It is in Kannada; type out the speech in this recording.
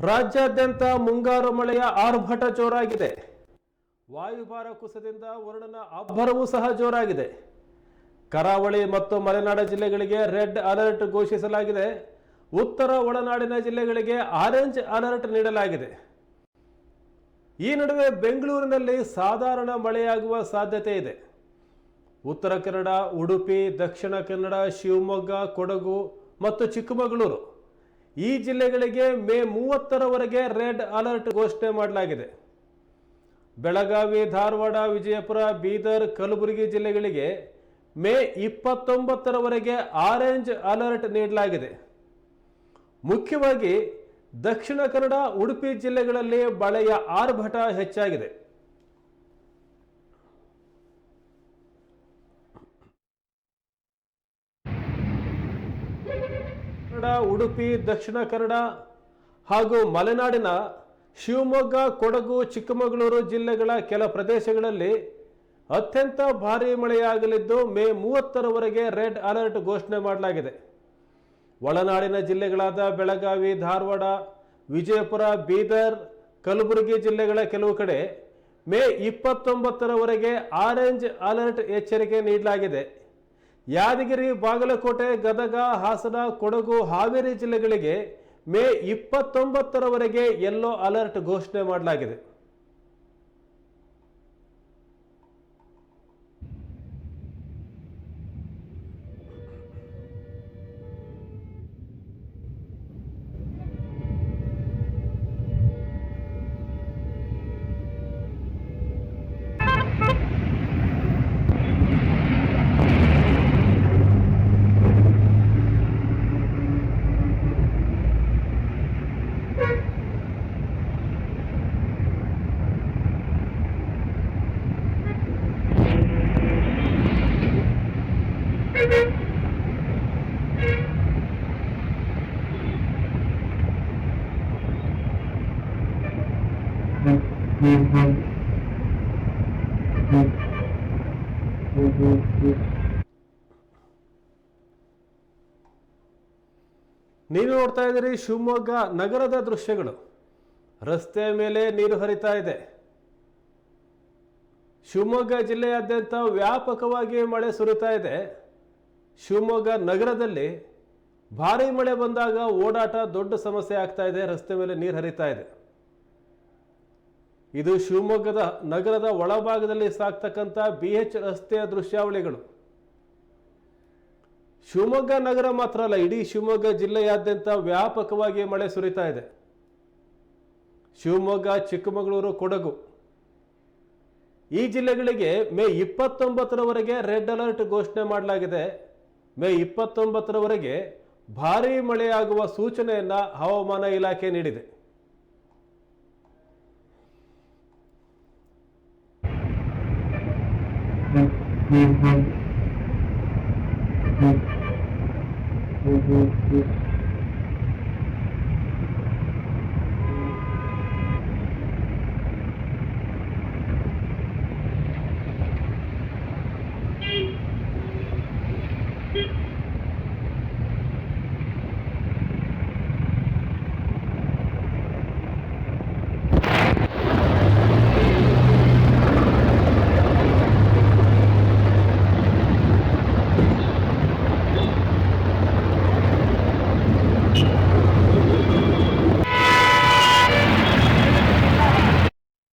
ರಾಜ್ಯಾದ್ಯಂತ ಮುಂಗಾರು ಮಳೆಯ ಆರ್ಭಟ ಜೋರಾಗಿದೆ. ವಾಯುಭಾರ ಕುಸಿತದಿಂದ ವರುಣನ ಅಬ್ಬರವೂ ಸಹ ಜೋರಾಗಿದೆ. ಕರಾವಳಿ ಮತ್ತು ಮಲೆನಾಡ ಜಿಲ್ಲೆಗಳಿಗೆ ರೆಡ್ ಅಲರ್ಟ್ ಘೋಷಿಸಲಾಗಿದೆ. ಉತ್ತರ ಒಳನಾಡಿನ ಜಿಲ್ಲೆಗಳಿಗೆ ಆರೆಂಜ್ ಅಲರ್ಟ್ ನೀಡಲಾಗಿದೆ. ಈ ನಡುವೆ ಬೆಂಗಳೂರಿನಲ್ಲಿ ಸಾಧಾರಣ ಮಳೆಯಾಗುವ ಸಾಧ್ಯತೆ ಇದೆ. ಉತ್ತರ ಕನ್ನಡ, ಉಡುಪಿ, ದಕ್ಷಿಣ ಕನ್ನಡ, ಶಿವಮೊಗ್ಗ, ಕೊಡಗು ಮತ್ತು ಚಿಕ್ಕಮಗಳೂರು ಈ ಜಿಲ್ಲೆಗಳಿಗೆ ಮೇ ಮೂವತ್ತರವರೆಗೆ ರೆಡ್ ಅಲರ್ಟ್ ಘೋಷಣೆ ಮಾಡಲಾಗಿದೆ. ಬೆಳಗಾವಿ, ಧಾರವಾಡ, ವಿಜಯಪುರ, ಬೀದರ್, ಕಲಬುರಗಿ ಜಿಲ್ಲೆಗಳಿಗೆ ಮೇ ಇಪ್ಪತ್ತೊಂಬತ್ತರವರೆಗೆ ಆರೆಂಜ್ ಅಲರ್ಟ್ ನೀಡಲಾಗಿದೆ. ಮುಖ್ಯವಾಗಿ ದಕ್ಷಿಣ ಕನ್ನಡ, ಉಡುಪಿ ಜಿಲ್ಲೆಗಳಲ್ಲಿ ಮಳೆಯ ಆರ್ಭಟ ಹೆಚ್ಚಾಗಿದೆ. ಕನ್ನಡ, ಉಡುಪಿ, ದಕ್ಷಿಣ ಕನ್ನಡ ಹಾಗೂ ಮಲೆನಾಡಿನ ಶಿವಮೊಗ್ಗ, ಕೊಡಗು, ಚಿಕ್ಕಮಗಳೂರು ಜಿಲ್ಲೆಗಳ ಕೆಲ ಪ್ರದೇಶಗಳಲ್ಲಿ ಅತ್ಯಂತ ಭಾರೀ ಮಳೆಯಾಗಲಿದ್ದು ಮೇ ಮೂವತ್ತರವರೆಗೆ ರೆಡ್ ಅಲರ್ಟ್ ಘೋಷಣೆ ಮಾಡಲಾಗಿದೆ. ಒಳನಾಡಿನ ಜಿಲ್ಲೆಗಳಾದ ಬೆಳಗಾವಿ, ಧಾರವಾಡ, ವಿಜಯಪುರ, ಬೀದರ್, ಕಲಬುರಗಿ ಜಿಲ್ಲೆಗಳ ಕೆಲವು ಕಡೆ ಮೇ ಇಪ್ಪತ್ತೊಂಬತ್ತರವರೆಗೆ ಆರೆಂಜ್ ಅಲರ್ಟ್ ಎಚ್ಚರಿಕೆ ನೀಡಲಾಗಿದೆ. ಯಾದಗಿರಿ ಬಾಗಲಕೋಟೆ ಗದಗ ಹಾಸನ ಕೊಡಗು ಹಾವೇರಿ ಜಿಲ್ಲೆಗಳಿಗೆ ಮೇ ಇಪ್ಪತ್ತೊಂಬತ್ತರವರೆಗೆ ಯೆಲ್ಲೋ ಅಲರ್ಟ್ ಘೋಷಣೆ ಮಾಡಲಾಗಿದೆ. ನೀನು ನೋಡ್ತಾ ಇದ್ದೀರಿ ಶಿವಮೊಗ್ಗ ನಗರದ ದೃಶ್ಯಗಳು. ರಸ್ತೆ ಮೇಲೆ ನೀರು ಹರಿತಾ ಇದೆ. ಶಿವಮೊಗ್ಗ ಜಿಲ್ಲೆಯಾದ್ಯಂತ ವ್ಯಾಪಕವಾಗಿ ಮಳೆ ಸುರಿತಾ ಇದೆ. ಶಿವಮೊಗ್ಗ ನಗರದಲ್ಲಿ ಭಾರಿ ಮಳೆ ಬಂದಾಗ ಓಡಾಟ ದೊಡ್ಡ ಸಮಸ್ಯೆ ಆಗ್ತಾ ಇದೆ. ರಸ್ತೆ ಮೇಲೆ ನೀರು ಹರಿತಾ ಇದೆ. ಇದು ಶಿವಮೊಗ್ಗದ ನಗರದ ಒಳಭಾಗದಲ್ಲಿ ಸಾಕ್ತಕ್ಕಂಥ ಬಿ ಎಚ್ ರಸ್ತೆಯ ದೃಶ್ಯಾವಳಿಗಳು. ಶಿವಮೊಗ್ಗ ನಗರ ಮಾತ್ರ ಅಲ್ಲ, ಇಡೀ ಶಿವಮೊಗ್ಗ ಜಿಲ್ಲೆಯಾದ್ಯಂತ ವ್ಯಾಪಕವಾಗಿ ಮಳೆ ಸುರಿತಾ ಇದೆ. ಶಿವಮೊಗ್ಗ, ಚಿಕ್ಕಮಗಳೂರು, ಕೊಡಗು. ಈ ಜಿಲ್ಲೆಗಳಿಗೆ ಮೇ ಇಪ್ಪತ್ತೊಂಬತ್ತರವರೆಗೆ ರೆಡ್ ಅಲರ್ಟ್ ಘೋಷಣೆ ಮಾಡಲಾಗಿದೆ. ಮೇ ಇಪ್ಪತ್ತೊಂಬತ್ತರವರೆಗೆ ಭಾರೀ ಮಳೆಯಾಗುವ ಸೂಚನೆಯನ್ನು ಹವಾಮಾನ ಇಲಾಖೆ ನೀಡಿದೆ. Thank you.